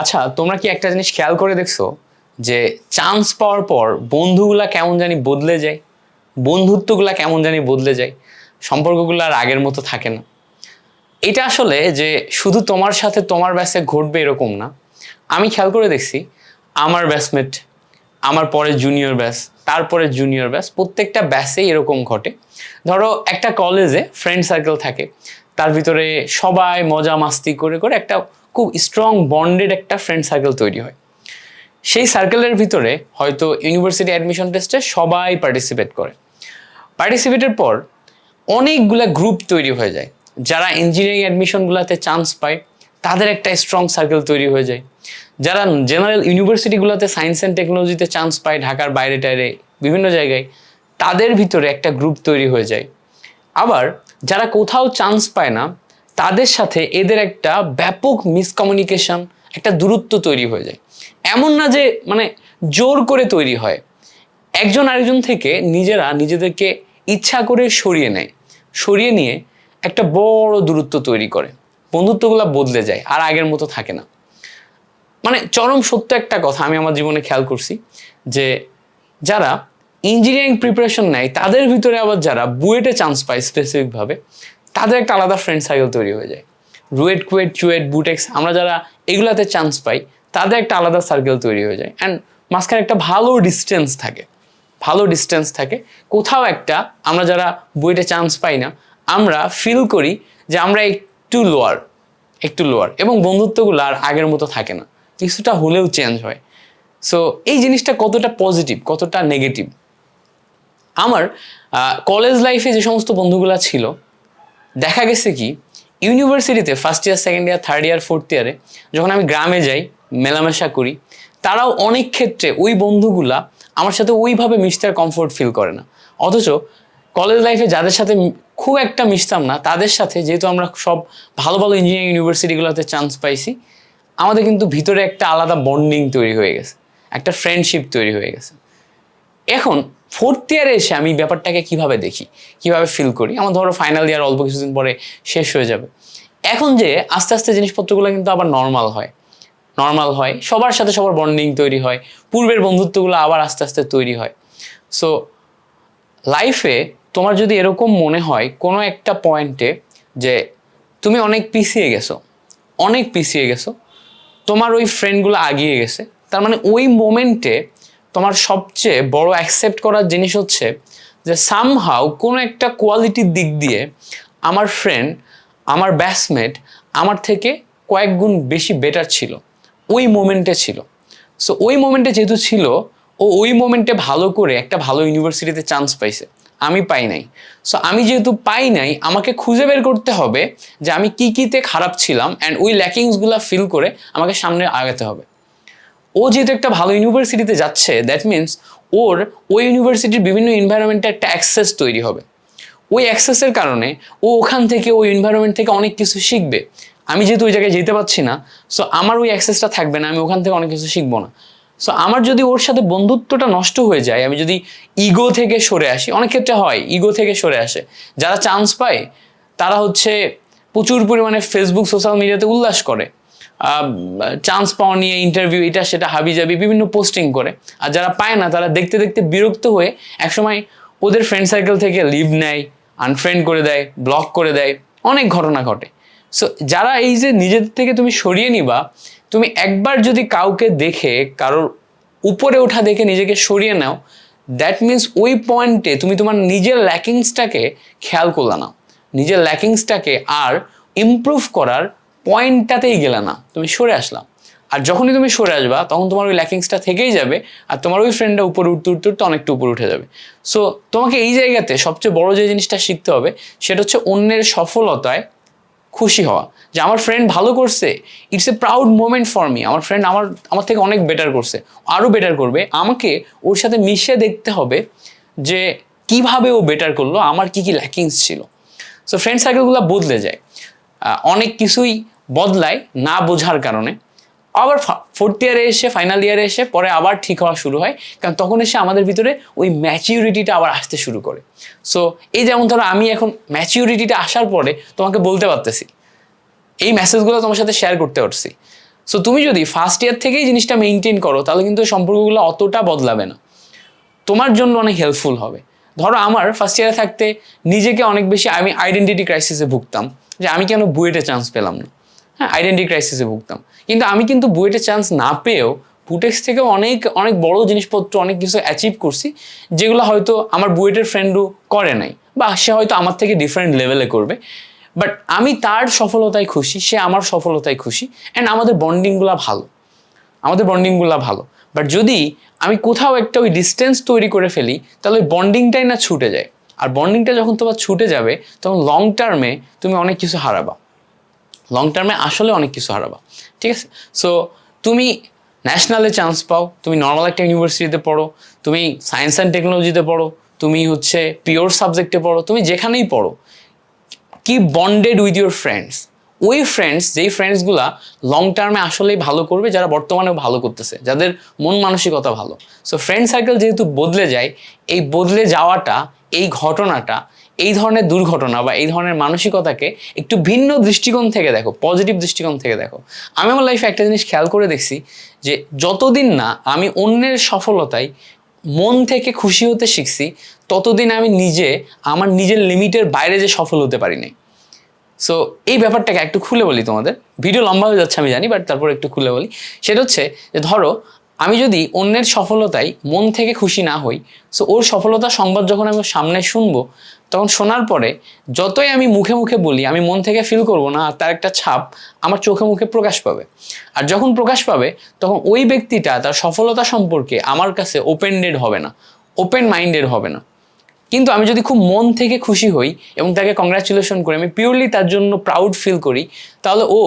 আচ্ছা তোমরা কি একটা জিনিস খেয়াল করে দেখছ? যে চান্স পাওয়ার পর বন্ধুগুলা কেমন জানি বদলে যায়, বন্ধুত্বগুলা কেমন জানি বদলে যায়, সম্পর্কগুলো আর আগের মতো থাকে না। এটা আসলে যে শুধু তোমার সাথে তোমার ব্যাসে ঘটবে এরকম না। আমি খেয়াল করে দেখছি, আমার ব্যাসমেট আমার পরে জুনিয়র ব্যাস তারপরে জুনিয়র ব্যাস প্রত্যেকটা ব্যাসে এরকম ঘটে। ধরো একটা কলেজে ফ্রেন্ড সার্কেল থাকে, তার ভিতরে সবাই মজা মাস্তি করে করে একটা খুব স্ট্রং বন্ডেড একটা ফ্রেন্ড সার্কেল তৈরি হয়। সেই সার্কেলের ভিতরে হয়তো ইউনিভার্সিটি অ্যাডমিশন টেস্টে সবাই পার্টিসিপেট করে। পার্টিসিপেটের পর অনেকগুলা গ্রুপ তৈরি হয়ে যায়। যারা ইঞ্জিনিয়ারিং অ্যাডমিশনগুলোতে চান্স পায়, তাদের একটা স্ট্রং সার্কেল তৈরি হয়ে যায়। যারা জেনারেল ইউনিভার্সিটিগুলোতে সায়েন্স অ্যান্ড টেকনোলজিতে চান্স পায়, ঢাকার বাইরে টাইরে বিভিন্ন জায়গায়, তাদের ভিতরে একটা গ্রুপ তৈরি হয়ে যায়। আবার যারা কোথাও চান্স পায় না তাদের সাথে এদের একটা ব্যাপক মিসকমিউনিকেশন একটা দূরত্ব তৈরি হয়ে যায়। এমন না যে মানে জোর করে তৈরি হয়। একজন আরেকজন থেকে নিজেরা নিজেদেরকে ইচ্ছা করে সরিয়ে নেয়। সরিয়ে নিয়ে একটা বড় দূরত্ব তৈরি করে। বন্ধুত্বগুলো বদলে যায়, আর আগের মতো থাকে না। মানে চরম সত্য একটা কথা আমি আমার জীবনে খেয়াল করছি, যে যারা ইঞ্জিনিয়ারিং প্রিপারেশন নেয়, তাদের ভিতরে আবার যারা বুয়েটে চান্স পায় স্পেসিফিকভাবে তাদের একটা আলাদা ফ্রেন্ড সার্কেল তৈরি হয়ে যায়। রুয়েট, কুয়েট, চুয়েট, বুটেক্স, আমরা যারা এগুলাতে চান্স পাই, তাদের একটা আলাদা সার্কেল তৈরি হয়ে যায়। অ্যান্ড মাঝখানে একটা ভালো ডিস্টেন্স থাকে। ভালো ডিস্টেন্স থাকে। কোথাও একটা আমরা যারা বুয়েটে চান্স পাই না, আমরা ফিল করি যে আমরা একটু লোয়ার একটু লোয়ার এবং বন্ধুত্বগুলো আর আগের মতো থাকে না। কিছুটা হলেও চেঞ্জ হয়। সো এই জিনিসটা কতটা পজিটিভ কতটা নেগেটিভ আমার কলেজ লাইফে যে সমস্ত বন্ধুগুলা ছিল দেখা গেছে কি ইউনিভার্সিটিতে first year second year third year fourth ইয়ারে যখন আমি গ্রামে যাই, মেলামেশা করি, তারাও অনেক ক্ষেত্রে ওই বন্ধুগুলা আমার সাথে ওইভাবে মিশতে কমফোর্ট ফিল করে না। অথচ কলেজ লাইফে যাদের সাথে খুব একটা মিশতাম না, তাদের সাথে যেহেতু আমরা সব ভালো ভালো ইঞ্জিনিয়ারিং ইউনিভার্সিটিগুলোতে চান্স পাইছি, আমাদের কিন্তু ভিতরে একটা আলাদা বন্ডিং তৈরি হয়ে গেছে, একটা ফ্রেন্ডশিপ তৈরি হয়ে গেছে। এখন ফোর্থ ইয়ারে এসে আমি ব্যাপারটাকে কীভাবে দেখি? কীভাবে ফিল করি? আমার ধরো ফাইনাল ইয়ার অল্প কিছুদিন পরে শেষ হয়ে যাবে। এখন যে আস্তে আস্তে জিনিসপত্রগুলো কিন্তু আবার নর্মাল হয়। নর্মাল হয়, সবার সাথে সবার বন্ডিং তৈরি হয়, পূর্বের বন্ধুত্বগুলো আবার আস্তে আস্তে তৈরি হয়। সো লাইফে তোমার যদি এরকম মনে হয়, কোনো একটা পয়েন্টে যে তুমি অনেক পিছিয়ে গেছো, অনেক পিছিয়ে গেছো, তোমার ওই ফ্রেন্ডগুলো আগিয়ে গেছে, তার মানে ওই মোমেন্টে তোমার সবচেয়ে বড় অ্যাকসেপ্ট করার জিনিস হচ্ছে যে সামহাও কোনো একটা কোয়ালিটির দিক দিয়ে আমার ফ্রেন্ড আমার ব্যাসমেট আমার থেকে কয়েক গুণ বেশি বেটার ছিল। ওই মোমেন্টে ছিল। সো ওই মোমেন্টে যেহেতু ছিল, ও ওই মোমেন্টে ভালো করে একটা ভালো ইউনিভার্সিটিতে চান্স পাইছে। আমি পাই নাই। সো আমি যেহেতু পাই নাই, আমাকে খুঁজে বের করতে হবে যে আমি কি কিতে খারাপ ছিলাম অ্যান্ড ওই ল্যাকিংসগুলো ফিল করে আমাকে সামনে আগাতে হবে। ও যেহেতু একটা ভালো ইউনিভার্সিটিতে যাচ্ছে দ্যাট মিন্স ওর ওই ইউনিভার্সিটির বিভিন্ন এনভায়রনমেন্টে একটা অ্যাক্সেস তৈরি হবে। ওই অ্যাক্সেসের কারণে ও ওখান থেকে ওই এনভায়রনমেন্ট থেকে অনেক কিছু শিখবে। আমি যেহেতু ওই জায়গায় যেতে পারছি না সো আমার ওই অ্যাক্সেসটা থাকবে না, আমি ওখান থেকে অনেক কিছু শিখব না। সো আমার যদি ওর সাথে বন্ধুত্বটা নষ্ট হয়ে যায়, আমি যদি ইগো থেকে সরে আসি, অনেক ক্ষেত্রে হয় ইগো থেকে সরে আসে। যারা চান্স পায়, তারা হচ্ছে প্রচুর পরিমাণে ফেসবুক সোশ্যাল মিডিয়াতে উল্লাস করে। চান্স পাওয়া নিয়ে ইন্টারভিউ এটা সেটা হাবিজাবি বিভিন্ন পোস্টিং করে। আর যারা পায় না, তারা দেখতে দেখতে বিরক্ত হয়ে একসময় ওদের ফ্রেন্ড সার্কেল থেকে লিভ নেয় আনফ্রেন্ড করে দেয় ব্লক করে দেয়। অনেক ঘটনা ঘটে। সো যারা এই যে নিজেদের থেকে তুমি সরিয়ে নিবা, তুমি একবার যদি কাউকে দেখে, কারোর উপরে ওঠা দেখে নিজেকে সরিয়ে নাও দ্যাট মিন্স ওই পয়েন্টে তুমি তোমার নিজের ল্যাকিংসটাকে খেয়াল করলে না। নিজের ল্যাকিংসটাকে আর ইমপ্রুভ করার পয়েন্টটাতেই গেলে না, তুমি সরে আসলাম। আর যখনই তুমি সরে আসবা, তখন তোমার ওই ল্যাকিংসটা থেকেই যাবে, আর তোমার ওই ফ্রেন্ডটা উপরে উঠতে উঠতে উঠতে অনেকটা উপরে উঠে যাবে। সো তোমাকে এই জায়গাতে সবচেয়ে বড় যে জিনিসটা শিখতে হবে, সেটা হচ্ছে অন্যের সফলতায় খুশি হওয়া। যে আমার ফ্রেন্ড ভালো করছে it's a proud moment for me আমার ফ্রেন্ড আমার আমার থেকে অনেক বেটার করছে আরও বেটার করবে। আমাকে ওর সাথে মিশে দেখতে হবে যে কীভাবে ও বেটার করল, আমার কি কি ল্যাকিংস ছিল। সো ফ্রেন্ড সার্কেলগুলো বদলে যায়। অনেক কিছুই বদলায় না বোঝার কারণে। আবার ফোর্থ ইয়ারে এসে ফাইনাল ইয়ারে এসে পরে আবার ঠিক হওয়া শুরু হয়, কারণ তখন এসে আমাদের ভিতরে ওই ম্যাচিউরিটিটা আবার আসতে শুরু করে। সো এই যেমন ধরো আমি এখন ম্যাচিউরিটিটা আসার পরে তোমাকে বলতে পারতেছি, এই মেসেজগুলো তোমার সাথে শেয়ার করতে পারছি। সো তুমি যদি ফার্স্ট ইয়ার থেকেই জিনিসটা মেনটেন করো, তাহলে কিন্তু সম্পর্কগুলো অতটা বদলাবে না। তোমার জন্য অনেক হেল্পফুল হবে। ধরো আমার ফার্স্ট ইয়ারে থাকতে নিজেকে অনেক বেশি আমি আইডেন্টিটি ক্রাইসিসে ভুগতাম, যে আমি কেন বুয়েটে চান্স পেলাম না? হ্যাঁ আইডেন্টি ক্রাইসিসে ভুগতাম। কিন্তু আমি কিন্তু বুয়েটে চান্স না পেয়েও বুটেক্স থেকে অনেক অনেক বড় জিনিসপত্র, অনেক কিছু অ্যাচিভ করছি, যেগুলো হয়তো আমার বুয়েটের ফ্রেন্ডও করে নাই, বা সে হয়তো আমার থেকে ডিফারেন্ট লেভেলে করবে। বাট আমি তার সফলতায় খুশি, সে আমার সফলতায় খুশি অ্যান্ড আমাদের বন্ডিংগুলো ভালো। আমাদের বন্ডিংগুলো ভালো। বাট যদি আমি কোথাও একটা ওই ডিস্টেন্স তৈরি করে ফেলি, তাহলে ওই বন্ডিংটাই না ছুটে যায়। আর বন্ডিংটা যখন তোমার ছুটে যাবে, তখন লং টার্মে তুমি অনেক কিছু হারাবা। লং টার্মে আসলে অনেক কিছু হারাবা, ঠিক আছে? সো তুমি ন্যাশনালে চান্স পাও, তুমি নর্মাল একটা ইউনিভার্সিটিতে পড়ো, তুমি সায়েন্স অ্যান্ড টেকনোলজিতে পড়ো, তুমি হচ্ছে পিওর সাবজেক্টে পড়ো, তুমি যেখানেই পড়ো কি বন্ডেড উইথ ইউর ফ্রেন্ডস ওই ফ্রেন্ডস যেই ফ্রেন্ডসগুলা লং টার্মে আসলেই ভালো করবে, যারা বর্তমানেও ভালো করতেছে, যাদের মন মানসিকতা ভালো। সো ফ্রেন্ড সার্কেল যেহেতু বদলে যায়, এই বদলে যাওয়াটা এই ঘটনাটা, এই ধরনের দুর্ঘটনা বা এই ধরনের মানসিকতাকে একটু ভিন্ন দৃষ্টিকোণ থেকে দেখো পজিটিভ দৃষ্টিকোণ থেকে দেখো। আমি আমার লাইফে একটা জিনিস খেয়াল করে দেখছি যে যতদিন না আমি অন্যের সফলতায় মন থেকে খুশি হতে শিখছি, ততদিন আমি নিজে, আমার নিজের লিমিটের বাইরে যে সফল হতে পারি নাই সো এই ব্যাপারটাকে একটু খুলে বলি তোমাদের। ভিডিও লম্বা হয়ে যাচ্ছে আমি জানি বাট তারপর একটু খুলে বলি। সেটা হচ্ছে যে ধরো আমি যদি অন্যের সফলতায় মন থেকে খুশি না হই সো ওর সফলতা সংবাদ যখন আমি সামনে শুনব, তখন শোনার পরে যতই আমি মুখে মুখে বলি, আমি মন থেকে ফিল করব না, আর তার একটা ছাপ আমার চোখে মুখে প্রকাশ পাবে। আর যখন প্রকাশ পাবে, তখন ওই ব্যক্তিটা তার সফলতা সম্পর্কে আমার কাছে ওপেন্ডেড হবে না ওপেন মাইন্ডেড হবে না। কিন্তু আমি যদি খুব মন থেকে খুশি হই এবং তাকে কংগ্রাচুলেশন করি আমি পিওরলি তার জন্য প্রাউড ফিল করি, তাহলে ও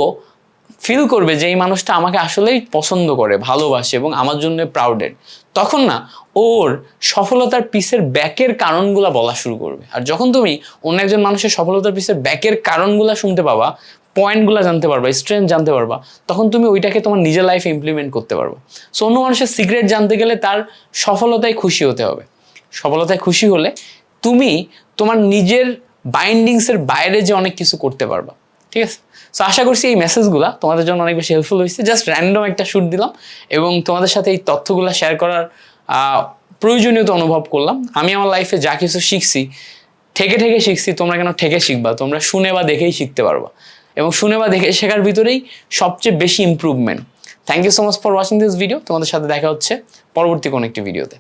ফিল করবে যে এই মানুষটা আমাকে আসলেই পছন্দ করে, ভালোবাসে এবং আমার জন্য প্রাউডেড তখন না, ওর সফলতার পিসের ব্যাকের কারণগুলা বলা শুরু করবে। আর যখন তুমি অন্য একজন মানুষের সফলতার পিসের ব্যাকের কারণগুলা শুনতে পাবা পয়েন্টগুলো জানতে পারবা স্ট্রেংথ জানতে পারবা, তখন তুমি ওইটাকে তোমার নিজের লাইফে ইমপ্লিমেন্ট করতে পারবা। সো অন্য মানুষের সিক্রেট জানতে গেলে তার সফলতায় খুশি হতে হবে। সফলতায় খুশি হলে তুমি তোমার নিজের বাইন্ডিংসের বাইরে যে অনেক কিছু করতে পারবা। ঠিক আছে? সো আশা করছি এই মেসেজগুলো তোমাদের জন্য অনেক বেশি হেল্পফুল হয়েছে। জাস্ট র্যান্ডম একটা শ্যুট দিলাম এবং তোমাদের সাথে এই তথ্যগুলো শেয়ার করার প্রয়োজনীয়তা অনুভব করলাম। আমি আমার লাইফে যা কিছু শিখছি, ঠেকে ঠেকে শিখছি, তোমরা কেন ঠেকে শিখবা? তোমরা শুনে বা দেখেই শিখতে পারবা। এবং শুনে বা দেখে শেখার ভিতরেই সবচেয়ে বেশি improvement thank you so much for watching this video তোমাদের সাথে দেখা হচ্ছে পরবর্তী কোনো একটি ভিডিওতে